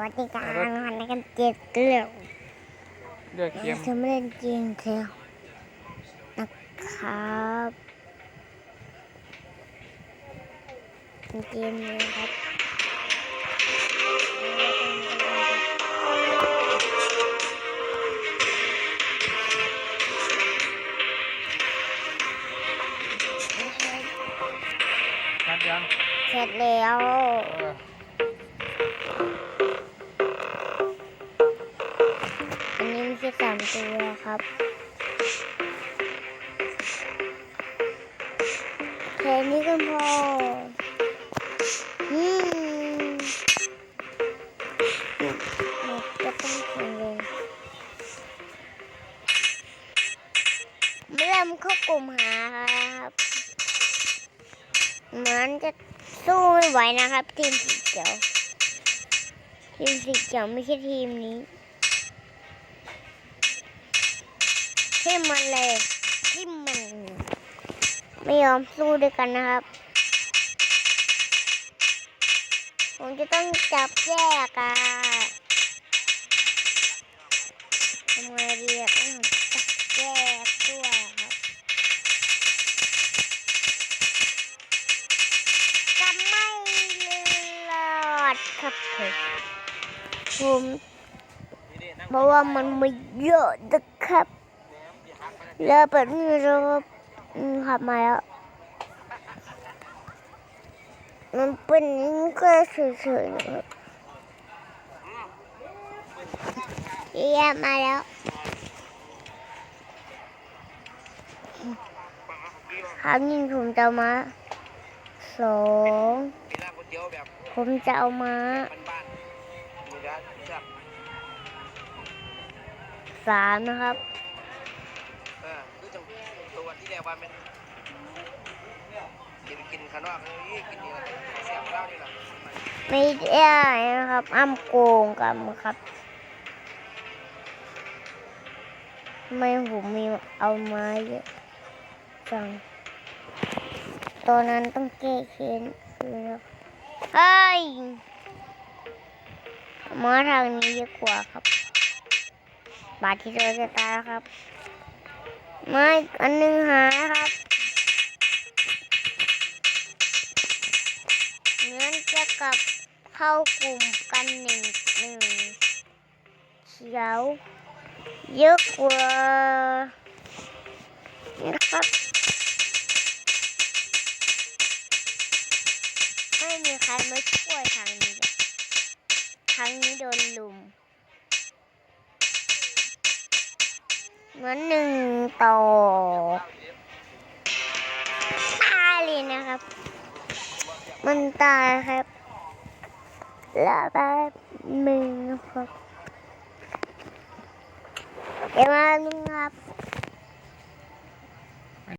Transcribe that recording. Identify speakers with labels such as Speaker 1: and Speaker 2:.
Speaker 1: วัสดีการวันนี้กันเจ็ดเกลียว
Speaker 2: เลือกเกม
Speaker 1: จะไม่เล่นเกมเกลียวนะครับเป็นเกมนี้ครับ
Speaker 2: นัดยัง
Speaker 1: เสร็จแล้ว ตัวครับแค่นี้ก็พออืมหมดก็ต้องแข่งเลยเริ่มเข้ากลุ่มหาครับเหมือนจะสู้ไม่ไหวนะครับ ทีมสีเขียว ทีมสีเขียวไม่ใช่ทีมนี้ ที่มันเลยที่มัน ไม่ยอมสู้ด้วยกันนะครับ ผมจะต้องจับแยกอะทำไงดีอะต้องจับแยกด้วยครับจะไม่รอดครับผมผมเพราะว่ามันไม่เยอะนะครับ แล้วเปิดไม่มีรถขับมาแล้วมันเป็นนี่ก็เฉยๆเรียมาแล้วครั้งนี้ผมจะมาสองผมจะเอามาสามนะครับ
Speaker 3: วันที่แล้ววันเป็นกินกินขนอกนี่กินนี่ละแซ่บเล่านี่ละ
Speaker 1: ไม่ได้นะครับอ้ำโกงกันครับไม่ผมมีเอามาเยอะจังตอนนั้นต้องแก้เค้นคือแล้วเฮ้ยมาทางนี้ดีกว่าครับ บาทที่เราจะตายครับ ไม่อันหนึงหายครับงั้นจะกลับเข้ากลุ่มกันหนึ่งหนึ่งเขียวเยอะกว่านะครับไม่มีใครมาช่วยทางนี้ ทางนี้โดนลุม เหมือนหนึ่งต่อตายเลยนะครับ มันตายครับ แล้วแป๊บหนึ่งครับ เดี๋ยวมาหนึ่งครับ